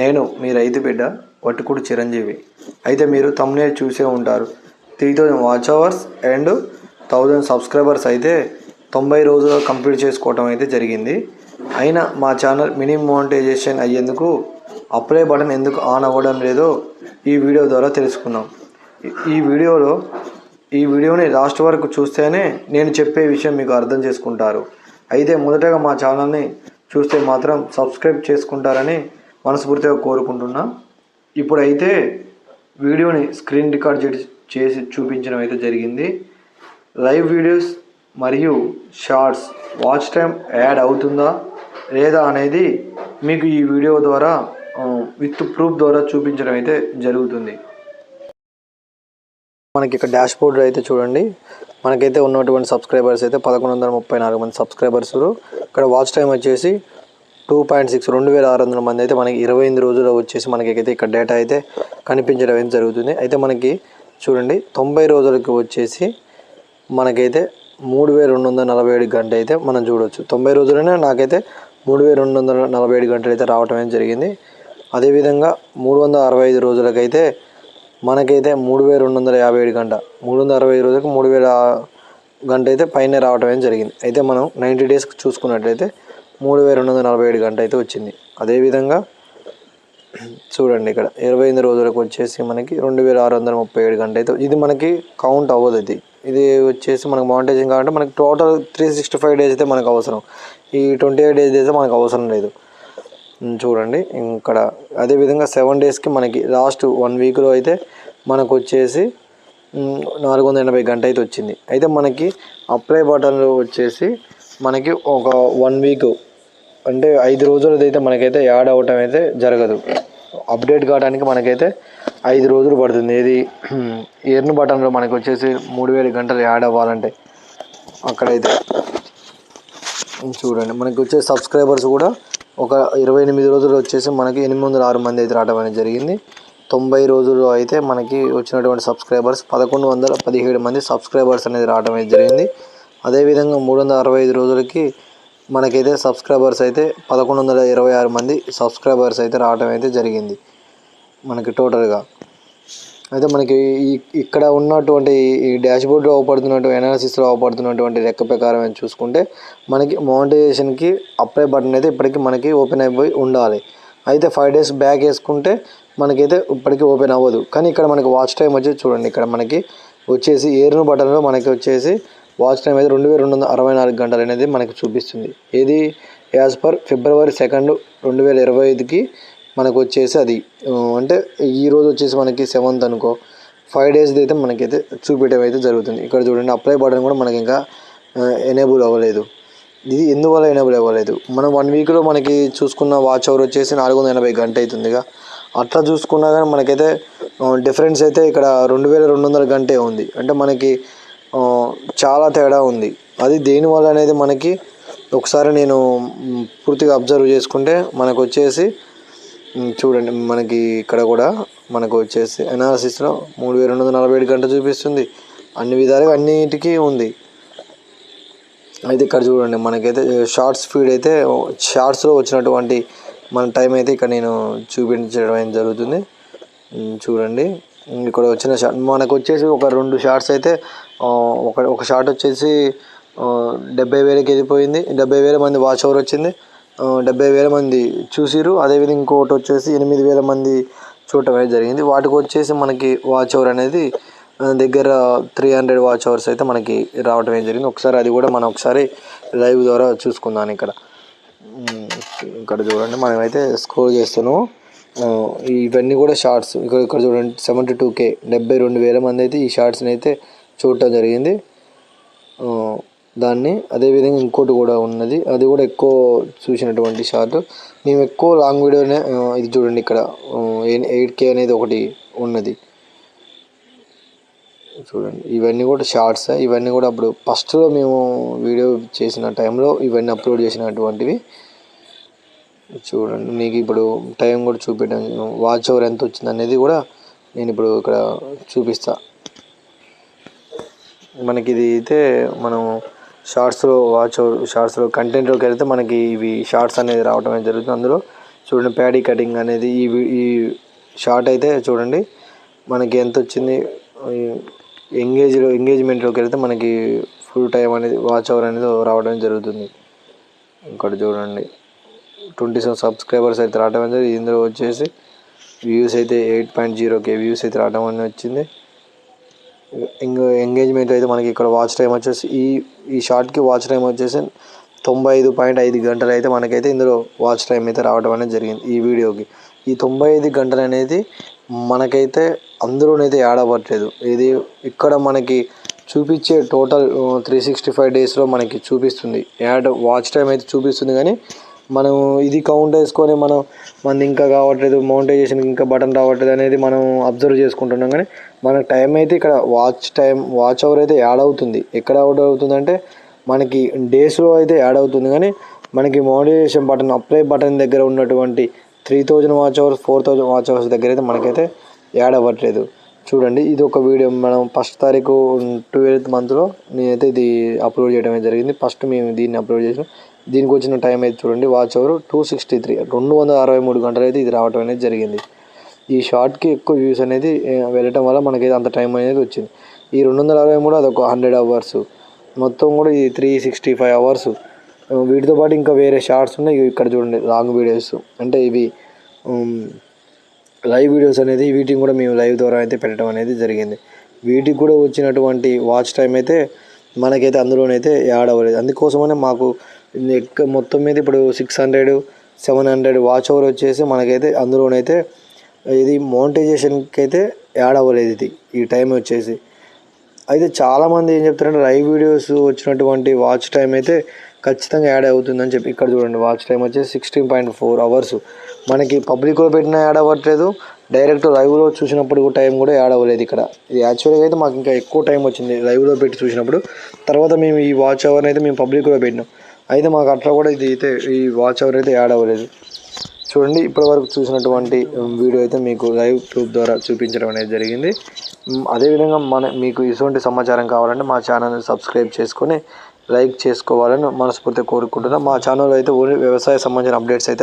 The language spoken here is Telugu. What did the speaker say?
నేను మీ రైతు బిడ్డ వట్టుకుడు చిరంజీవి. అయితే మీరు తమ్నే చూసే ఉంటారు. Three thousand watch hours and thousand subscribers అయితే తొంభై రోజుల్లో కంప్లీట్ చేసుకోవటం అయితే జరిగింది. అయినా మా ఛానల్ మినిమం మోనిటైజేషన్ అయ్యేందుకు అప్లై బటన్ ఎందుకు ఆన్ అవ్వడం లేదో ఈ వీడియో ద్వారా తెలుసుకున్నాం. ఈ వీడియోలో ఈ వీడియోని లాస్ట్ వరకు చూస్తేనే నేను చెప్పే విషయం మీకు అర్థం చేసుకుంటారు. అయితే మొదటగా మా ఛానల్ని చూస్తే మాత్రం సబ్స్క్రైబ్ చేసుకుంటారని మనస్ఫూర్తిగా కోరుకుంటున్నా. ఇప్పుడైతే వీడియోని స్క్రీన్ రికార్డ్ చేసి- చేసి చూపించడం అయితే జరిగింది. లైవ్ వీడియోస్ మరియు షార్ట్స్ వాచ్ టైం యాడ్ అవుతుందా లేదా అనేది మీకు ఈ వీడియో ద్వారా విత్ ప్రూఫ్ ద్వారా చూపించడం అయితే జరుగుతుంది. మనకి ఇక్కడ డాష్ బోర్డ్ అయితే చూడండి. మనకైతే ఉన్నటువంటి సబ్స్క్రైబర్స్ అయితే పదకొండు వందల ముప్పై నాలుగు మంది సబ్స్క్రైబర్స్ ఇక్కడ వాచ్ టైం వచ్చేసి టూ పాయింట్ సిక్స్ రెండు వేల ఆరు వందల మంది అయితే మనకి ఇరవై ఎనిమిది రోజుల్లో వచ్చేసి మనకైతే ఇక్కడ డేటా అయితే కనిపించడం అయితే జరుగుతుంది. అయితే మనకి చూడండి తొంభై రోజులకి వచ్చేసి మనకైతే మూడు వేల రెండు వందల నలభై ఏడు గంట అయితే మనం చూడవచ్చు తొంభై రోజులనే నాకైతే మూడు వేల రెండు వందల నలభై ఏడు గంటలు అయితే రావటం అయితే జరిగింది. అదేవిధంగా మూడు వందల అరవై ఐదు రోజులకైతే మనకైతే మూడు వేల రెండు వందల యాభై ఏడు గంట మూడు వందల అరవై ఐదు రోజులకు మూడు వేల గంట అయితే పైన రావటం అయితే జరిగింది. అయితే మనం నైంటీ డేస్కి చూసుకున్నట్లయితే మూడు వేల రెండు వందల నలభై ఏడు గంట అయితే వచ్చింది. అదేవిధంగా చూడండి ఇక్కడ ఇరవై ఎనిమిది రోజులకు వచ్చేసి మనకి రెండు వేల ఆరు వందల ముప్పై ఏడు గంట అయితే ఇది మనకి కౌంట్ అవ్వదు ఇది. ఇది వచ్చేసి మనకు మౌంటేజింగ్ కావాలంటే మనకి total three sixty five days అయితే మనకు అవసరం. ఈ ట్వంటీ ఎయిట్ డేస్ అయితే మనకు అవసరం లేదు. చూడండి ఇక్కడ అదేవిధంగా సెవెన్ డేస్కి మనకి లాస్ట్ వన్ వీక్లో అయితే మనకు వచ్చేసి నాలుగు వందల ఎనభై గంట అయితే వచ్చింది. అయితే మనకి అప్లై బటన్లో వచ్చేసి మనకి ఒక వన్ వీక్ అంటే ఐదు రోజులది అయితే మనకైతే యాడ్ అవ్వటం అయితే జరగదు. అప్డేట్ కావడానికి మనకైతే ఐదు రోజులు పడుతుంది. ఏది ఎర్న్ బటన్లో మనకు వచ్చేసి మూడు వేల గంటలు యాడ్ అవ్వాలంటే అక్కడైతే. చూడండి మనకి వచ్చే సబ్స్క్రైబర్స్ కూడా ఒక ఇరవై ఎనిమిది రోజులు వచ్చేసి మనకి ఎనిమిది వందల ఆరు మంది అయితే రావడం అనేది జరిగింది. తొంభై రోజుల్లో అయితే మనకి వచ్చినటువంటి సబ్స్క్రైబర్స్ పదకొండు వందల పదిహేడు మంది సబ్స్క్రైబర్స్ అనేది రావడం అనేది జరిగింది. అదేవిధంగా మూడు వందల అరవై ఐదు రోజులకి మనకైతే సబ్స్క్రైబర్స్ అయితే పదకొండు వందల ఇరవై ఆరు మంది సబ్స్క్రైబర్స్ అయితే రావడం అయితే జరిగింది మనకి టోటల్గా. అయితే మనకి ఇక్కడ ఉన్నటువంటి ఈ డాష్బోర్డ్లో అవపడుతున్నటువంటి అనాలిసిస్లో అవపడుతున్నటువంటి లెక్క ప్రకారం అని చూసుకుంటే మనకి మోనిటైజేషన్కి అప్లై బటన్ అయితే ఇప్పటికీ మనకి ఓపెన్ అయిపోయి ఉండాలి. అయితే ఫైవ్ డేస్ బ్యాక్ వేసుకుంటే మనకైతే ఇప్పటికీ ఓపెన్ అవ్వదు. కానీ ఇక్కడ మనకి వాచ్ టైం వచ్చి చూడండి. ఇక్కడ మనకి వచ్చేసి ఏర్ను బటన్లో మనకి వచ్చేసి వాచ్ టైం అయితే రెండు వేల రెండు వందల అరవై నాలుగు గంటలు అనేది మనకి చూపిస్తుంది. ఏది యాజ్ పర్ ఫిబ్రవరి సెకండ్ రెండు వేల ఇరవై ఐదుకి మనకు వచ్చేసి అది. అంటే ఈరోజు వచ్చేసి మనకి సెవెంత్ అనుకో. ఫైవ్ డేస్ది అయితే మనకైతే చూపించడం అయితే జరుగుతుంది. ఇక్కడ చూడండి అప్లై బటన్ కూడా మనకి ఇంకా ఎనేబుల్ అవ్వలేదు. ఇది ఎందువల్ల ఎనేబుల్ అవ్వలేదు? మనం వన్ వీక్లో మనకి చూసుకున్న వాచ్ అవర్ వచ్చేసి నాలుగు వందల ఎనభై గంట అవుతుందిగా. అట్లా చూసుకున్నా కానీ మనకైతే డిఫరెన్స్ అయితే ఇక్కడ రెండు వేల రెండు వందల గంటే ఉంది. అంటే మనకి చాలా తేడా ఉంది. అది దేనివల్ల అనేది మనకి ఒకసారి నేను పూర్తిగా అబ్జర్వ్ చేసుకుంటే మనకు వచ్చేసి చూడండి మనకి ఇక్కడ కూడా మనకు వచ్చేసి అనాలసిస్లో మూడు వేల రెండు వందల నలభై ఏడు గంట చూపిస్తుంది. అన్ని విధాలుగా అన్నిటికీ ఉంది. అయితే ఇక్కడ చూడండి మనకైతే షార్ట్స్ ఫీడ్ అయితే షార్ట్స్లో వచ్చినటువంటి మన టైం అయితే ఇక్కడ నేను చూపించడం జరుగుతుంది. చూడండి. ఇక్కడ వచ్చిన షాట్ మనకు వచ్చేసి ఒక రెండు షార్ట్స్ అయితే ఒక ఒక షార్ట్ వచ్చేసి డెబ్బై వేలకి వెళ్ళిపోయింది డెబ్బై వేల మంది వాచ్ అవర్ వచ్చింది. డెబ్బై వేల మంది చూసిరు అదేవిధంగా ఇంకోటి వచ్చేసి ఎనిమిది వేల మంది చూడటం అనేది జరిగింది. వాటికి వచ్చేసి మనకి వాచ్ అవర్ అనేది దగ్గర త్రీ హండ్రెడ్ వాచ్ అవర్స్ అయితే మనకి రావటం ఏం జరిగింది. ఒకసారి అది కూడా మనం ఒకసారి లైవ్ ద్వారా చూసుకుందాం ఇక్కడ. ఇక్కడ చూడండి. మనమైతే స్క్రోల్ చేస్తున్నాము. ఇవన్నీ కూడా షార్ట్స్. ఇక్కడ ఇక్కడ చూడండి సెవెంటీ టూ కే డెబ్బై రెండు వేల మంది అయితే ఈ షార్ట్స్ని అయితే చూడటం జరిగింది. దాన్ని అదేవిధంగా ఇంకోటి కూడా ఉన్నది. అది కూడా ఎక్కువ చూసినటువంటి షార్ట్. మేము ఎక్కువ లాంగ్ వీడియోనే ఇది చూడండి ఇక్కడ ఎయిట్ కే అనేది ఒకటి ఉన్నది. చూడండి ఇవన్నీ కూడా షార్ట్స్. ఇవన్నీ కూడా అప్పుడు ఫస్ట్లో మేము వీడియో చేసిన టైంలో ఇవన్నీ అప్లోడ్ చేసినటువంటివి. చూడండి. మీకు ఇప్పుడు టైం కూడా చూపించడం వాచ్ ఓవర్ ఎంత వచ్చింది అనేది కూడా నేను ఇప్పుడు ఇక్కడ చూపిస్తా. మనకి ఇది అయితే మనం షార్ట్స్లో వాచ్ ఓవర్ షార్ట్స్లో కంటెంట్లోకి వెళ్తే మనకి ఇవి షార్ట్స్ అనేది రావడం అనేది జరుగుతుంది. అందులో చూడండి ప్యాడీ కటింగ్ అనేది ఈ ఈ షార్ట్ అయితే చూడండి. మనకి ఎంత వచ్చింది? ఎంగేజ్లో ఎంగేజ్మెంట్లోకి వెళ్తే మనకి ఫుల్ టైం అనేది వాచ్ అవర్ అనేది రావడం జరుగుతుంది. ఇక్కడ చూడండి. ట్వంటీ సెవెన్ సబ్స్క్రైబర్స్ అయితే రావడం అనేది ఇందులో వచ్చేసి వ్యూస్ అయితే eight point zero K views అయితే రావడం అనేది వచ్చింది. ఇంకా ఎంగేజ్మెంట్ అయితే మనకి ఇక్కడ వాచ్ టైం వచ్చేసి ఈ ఈ షార్ట్కి వాచ్ టైం వచ్చేసి తొంభై ఐదు పాయింట్ ఐదు గంటలు అయితే మనకైతే ఇందులో వాచ్ టైం అయితే రావడం అనేది జరిగింది ఈ వీడియోకి. ఈ తొంభై ఐదు గంటలు అనేది మనకైతే అందులోనైతే ఆడబట్టలేదు ఇది ఇక్కడ మనకి చూపించే టోటల్ త్రీ సిక్స్టీ ఫైవ్ డేస్లో మనకి చూపిస్తుంది. యాడ్ వాచ్ టైం అయితే చూపిస్తుంది కానీ మనం ఇది కౌంట్ వేసుకొని మనం మనది ఇంకా కావట్లేదు మౌంటైజేషన్ ఇంకా బటన్ రావట్లేదు అనేది మనం అబ్జర్వ్ చేసుకుంటున్నాం. కానీ మన టైం అయితే ఇక్కడ వాచ్ టైం వాచ్ అవర్ అయితే యాడ్ అవుతుంది. ఎక్కడ యాడ్ అవుతుందంటే మనకి డేస్లో అయితే యాడ్ అవుతుంది. కానీ మనకి మౌంటైజేషన్ బటన్ అప్లై బటన్ దగ్గర ఉన్నటువంటి three thousand watch hours four thousand watch hours దగ్గర అయితే మనకైతే యాడ్ అవ్వట్లేదు. చూడండి ఇది ఒక వీడియో మనం ఫస్ట్ తారీఖు ట్వెల్త్ మంత్లో నేనైతే ఇది అప్లోడ్ చేయడమే జరిగింది. ఫస్ట్ మేము దీన్ని అప్లోడ్ చేసినాం. దీనికి వచ్చిన టైం అయితే చూడండి watch hour two sixty three రెండు వందల అరవై మూడు గంటలు అయితే ఇది రావడం అనేది జరిగింది. ఈ షార్ట్కి ఎక్కువ వ్యూస్ అనేది వెళ్ళటం వల్ల మనకి అంత టైం అనేది వచ్చింది. ఈ రెండు వందల అరవై మూడు అదొక హండ్రెడ్ అవర్స్ మొత్తం కూడా ఈ త్రీ సిక్స్టీ ఫైవ్ అవర్స్ వీటితో పాటు ఇంకా వేరే షార్ట్స్ ఉన్నాయి. ఇవి ఇక్కడ చూడండి లాంగ్ వీడియోస్ అంటే ఇవి లైవ్ వీడియోస్ అనేది వీటిని కూడా మేము లైవ్ ద్వారా అయితే పెట్టడం అనేది జరిగింది. వీటికి కూడా వచ్చినటువంటి వాచ్ టైం అయితే మనకైతే అందులోనైతే యాడ్ అవ్వలేదు. అందుకోసమనే మాకు ఎక్క మొత్తం మీద ఇప్పుడు six hundred seven hundred watch hour వచ్చేసి మనకైతే అందులోనైతే ఇది మోనిటైజేషన్కి అయితే యాడ్ అవ్వలేదు ఇది ఈ టైం వచ్చేసి. అయితే చాలామంది ఏం చెప్తారంటే లైవ్ వీడియోస్ వచ్చినటువంటి వాచ్ టైం అయితే ఖచ్చితంగా యాడ్ అవుతుందని చెప్పి ఇక్కడ చూడండి వాచ్ టైం వచ్చేసి సిక్స్టీన్ పాయింట్ ఫోర్ అవర్స్ మనకి పబ్లిక్లో పెట్టినా యాడ్ అవ్వట్లేదు డైరెక్ట్ లైవ్లో చూసినప్పుడు టైం కూడా యాడ్ అవ్వలేదు ఇక్కడ. ఇది యాక్చువల్గా అయితే మాకు ఇంకా ఎక్కువ టైం వచ్చింది లైవ్లో పెట్టి చూసినప్పుడు. తర్వాత మేము ఈ వాచ్ అవర్ అయితే మేము పబ్లిక్లో పెట్టినాం. అయితే మాకు అట్లా కూడా ఇది అయితే ఈ వాచ్ అవర్ అయితే యాడ్ అవ్వలేదు. చూడండి ఇప్పటివరకు చూసినటువంటి వీడియో అయితే మీకు లైవ్ ట్యూబ్ ద్వారా చూపించడం అనేది జరిగింది. అదేవిధంగా మన మీకు ఇటువంటి సమాచారం కావాలంటే మా ఛానల్ని సబ్స్క్రైబ్ చేసుకొని లైక్ చేసుకోవాలని మనస్ఫూర్తిగా కోరుకుంటున్నాం. మా ఛానల్ అయితే ఓన్లీ వ్యవసాయ సంబంధించిన అప్డేట్స్ అయితే